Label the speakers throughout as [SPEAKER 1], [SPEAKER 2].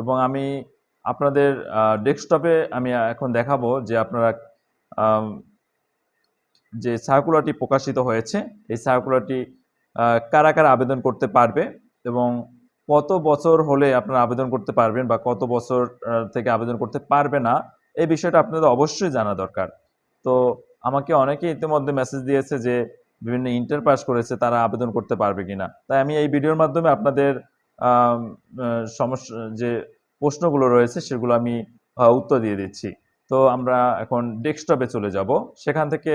[SPEAKER 1] এবং আমি আপনাদের ডেস্কটপে আমি এখন দেখাবো যে আপনারা যে সার্কুলারটি প্রকাশিত হয়েছে, এই সার্কুলারটি কারা কারা আবেদন করতে পারবে এবং কত বছর হলে আপনারা আবেদন করতে পারবেন বা কত বছর থেকে আবেদন করতে পারবে না, এই বিষয়টা আপনাদের অবশ্যই জানা দরকার। তো আমাকে অনেকে ইতিমধ্যে মেসেজ দিয়েছে যে বিভিন্ন ইন্টার পাস করেছে, তারা আবেদন করতে পারবে কিনা। তাই আমি এই ভিডিওর মাধ্যমে আপনাদের সমস্যা, যে প্রশ্নগুলো রয়েছে সেগুলো আমি উত্তর দিয়ে দিচ্ছি। তো আমরা এখন ডেস্কটপে চলে যাব। সেখান থেকে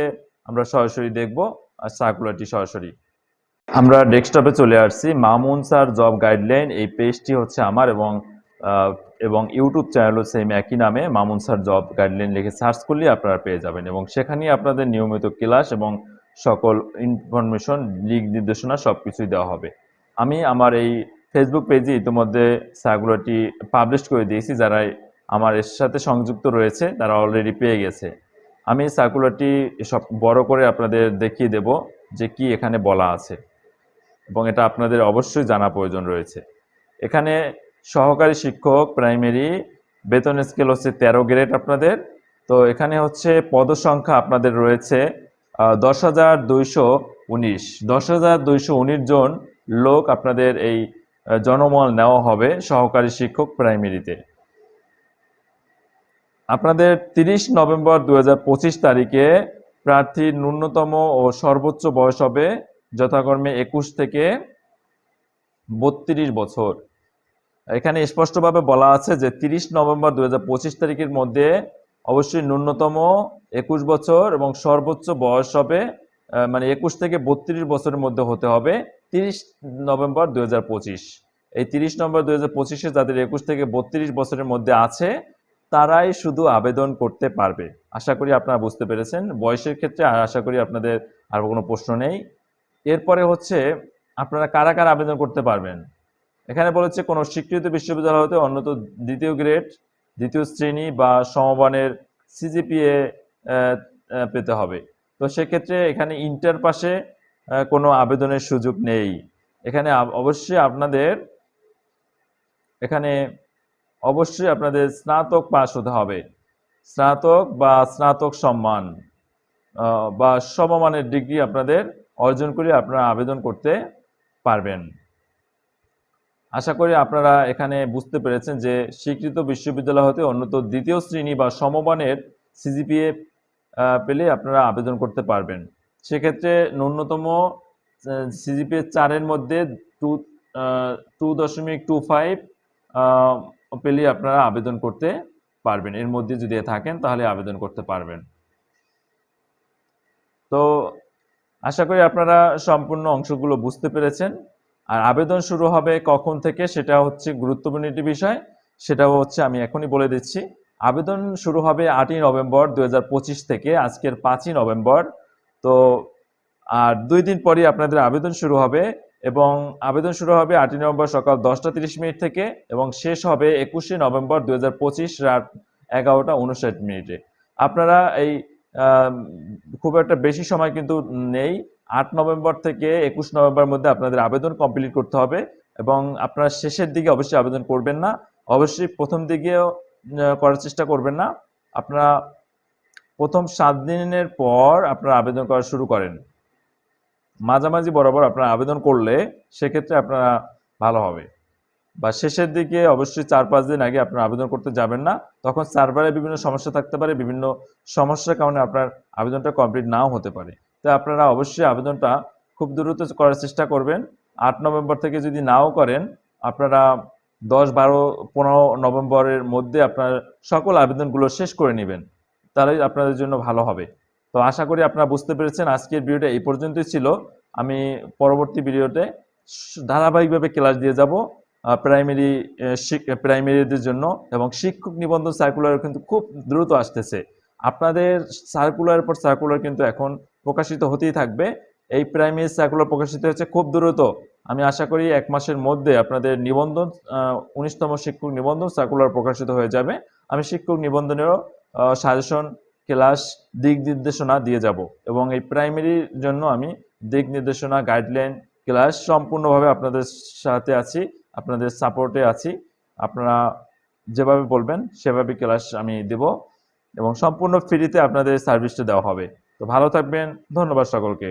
[SPEAKER 1] আমরা সরাসরি দেখব, আর সার্কুলারটি সরাসরি। আমরা ডেস্কটপে চলে আসছি। মামুন স্যার জব গাইডলাইন, এই পেজটি হচ্ছে আমার এবং এবং ইউটিউব চ্যানেলও সেম একই নামে। মামুন স্যার জব গাইডলাইন লিখে সার্চ করলে আপনারা পেয়ে যাবেন এবং সেখানেই আপনাদের নিয়মিত ক্লাস এবং সকল ইনফরমেশন দিক নির্দেশনা সব কিছুই দেওয়া হবে। আমি আমার এই ফেসবুক পেজে ইতিমধ্যে সার্কুলারটি পাবলিশ করে দিয়েছি, যারা আমার এর সাথে সংযুক্ত রয়েছে, তারা অলরেডি পেয়ে গেছে। আমি সার্কুলারটি সব বড় করে আপনাদের দেখিয়ে দেব যে কি এখানে বলা আছে। এবং এটা আপনাদের অবশ্যই জানা প্রয়োজন রয়েছে। এখানে সহকারী শিক্ষক প্রাইমারি বেতন স্কেল হচ্ছে তেরো গ্রেড আপনাদের। তো এখানে হচ্ছে পদসংখ্যা আপনাদের রয়েছে দশ হাজার দুইশো উনিশ। দশ হাজার দুইশো উনিশ জন লোক আপনাদের এই জনমল নেওয়া হবে সহকারী শিক্ষক প্রাইমারিতে। আপনাদের তিরিশ নভেম্বর দুই হাজার পঁচিশ তারিখে প্রার্থীর ন্যূনতম ও সর্বোচ্চ বয়স হবে যথাক্রমে একুশ থেকে বত্রিশ বছর। এখানে স্পষ্টভাবে বলা আছে যে তিরিশ নভেম্বর দু হাজার পঁচিশ তারিখের মধ্যে অবশ্যই ন্যূনতম একুশ বছর এবং সর্বোচ্চ বয়স হবে মানে একুশ থেকে বত্রিশ বছরের মধ্যে হতে হবে। তিরিশ নভেম্বর দু হাজার পঁচিশ। এই তিরিশ নভেম্বর দু হাজার পঁচিশে যাদের একুশ থেকে বত্রিশ বছরের মধ্যে আছে, তারাই শুধু আবেদন করতে পারবে। আশা করি আপনারা বুঝতে পেরেছেন। বয়সের ক্ষেত্রে আর আশা করি আপনাদের আর কোনো প্রশ্ন নেই। এরপরে হচ্ছে, আপনারা কারা কারা আবেদন করতে পারবেন? এখানে বলেছে, কোনো স্বীকৃত বিশ্ববিদ্যালয় হতে অন্যত দ্বিতীয় গ্রেড, দ্বিতীয় শ্রেণি বা সমমানের সিজিপিএ পেতে হবে। তো সেক্ষেত্রে এখানে ইন্টার পাশে কোনো আবেদনের সুযোগ নেই। এখানে অবশ্যই আপনাদের, এখানে অবশ্যই আপনাদের স্নাতক পাশ হতে হবে। স্নাতক বা স্নাতক সম্মান বা সমমানের ডিগ্রি আপনাদের অর্জন করে আপনারা আবেদন করতে পারবেন। আশা করি আপনারা এখানে বুঝতে পেরেছেন যে স্বীকৃত বিশ্ববিদ্যালয় হতে অন্যত দ্বিতীয় শ্রেণি বা সমমানের সিজিপিএ পেলে আপনারা আবেদন করতে পারবেন। সেক্ষেত্রে ন্যূনতম সিজিপিএ চারের মধ্যে টু টু দশমিক টু ফাইভ পেলে আপনারা আবেদন করতে পারবেন। এর মধ্যে যদি থাকেন, তাহলে আবেদন করতে পারবেন। তো আশা করি আপনারা সম্পূর্ণ অংশগুলো বুঝতে পেরেছেন। আর আবেদন শুরু হবে কখন থেকে, সেটা হচ্ছে গুরুত্বপূর্ণ একটি বিষয়। সেটাও হচ্ছে আমি এখনই বলে দিচ্ছি। আবেদন শুরু হবে আটই নভেম্বর দুই হাজার পঁচিশ থেকে, আজকের পাঁচই নভেম্বর তো, আর দুই দিন পরই আপনাদের আবেদন শুরু হবে এবং আবেদন শুরু হবে আটই নভেম্বর সকাল দশটা তিরিশ মিনিট থেকে এবং শেষ হবে একুশে নভেম্বর দু হাজার পঁচিশ রাত এগারোটা উনষাট মিনিটে। আপনারা এই খুব একটা বেশি সময় কিন্তু নেই। আট নভেম্বর থেকে একুশ নভেম্বর মধ্যে আপনাদের আবেদন কমপ্লিট করতে হবে এবং আপনারা শেষের দিকে অবশ্যই আবেদন করবেন না। অবশ্যই প্রথম দিকেও করার চেষ্টা করবেন না। আপনারা প্রথম সাত দিনের পর আপনারা আবেদন করা শুরু করেন। মাঝামাঝি বরাবর আপনারা আবেদন করলে সেক্ষেত্রে আপনারা ভালো হবে। বা শেষের দিকে অবশ্যই চার, পাঁচ দিন আগে আপনারা আবেদন করতে যাবেন না। তখন সার্ভারে বিভিন্ন সমস্যা থাকতে পারে, বিভিন্ন সমস্যার কারণে আপনার আবেদনটা কমপ্লিট নাও হতে পারে। তো আপনারা অবশ্যই আবেদনটা খুব দ্রুত করার চেষ্টা করবেন। আট নভেম্বর থেকে যদি নাও করেন, আপনারা দশ, বারো, পনেরো নভেম্বরের মধ্যে আপনার সকল আবেদনগুলো শেষ করে নেবেন। তাহলেই আপনাদের জন্য ভালো হবে। তো আশা করি আপনারা বুঝতে পেরেছেন আজকের ভিডিওটা এই পর্যন্তই ছিল। আমি পরবর্তী ভিডিওতে ধারাবাহিকভাবে ক্লাস দিয়ে যাব প্রাইমারি প্রাইমারিদের জন্য এবং শিক্ষক নিবন্ধন সার্কুলার কিন্তু খুব দ্রুত আসতেছে। আপনাদের সার্কুলার পর সার্কুলার কিন্তু এখন প্রকাশিত হতেই থাকবে। এই প্রাইমারি সার্কুলার প্রকাশিত হচ্ছে খুব দ্রুত। আমি আশা করি এক মাসের মধ্যে আপনাদের নিবন্ধন উনিশতম শিক্ষক নিবন্ধন সার্কুলার প্রকাশিত হয়ে যাবে। আমি শিক্ষক নিবন্ধনেরও সাজেশন ক্লাস দিক নির্দেশনা দিয়ে যাব। এবং এই প্রাইমারির জন্য আমি দিক নির্দেশনা গাইডলাইন ক্লাস সম্পূর্ণভাবে আপনাদের সাথে আছি, আপনাদের সাপোর্টে আছি। আপনারা যেভাবে বলবেন, সেভাবে ক্লাস আমি দেব এবং সম্পূর্ণ ফ্রিতে আপনাদের সার্ভিসটা দেওয়া হবে। তো ভালো থাকবেন, ধন্যবাদ সকলকে।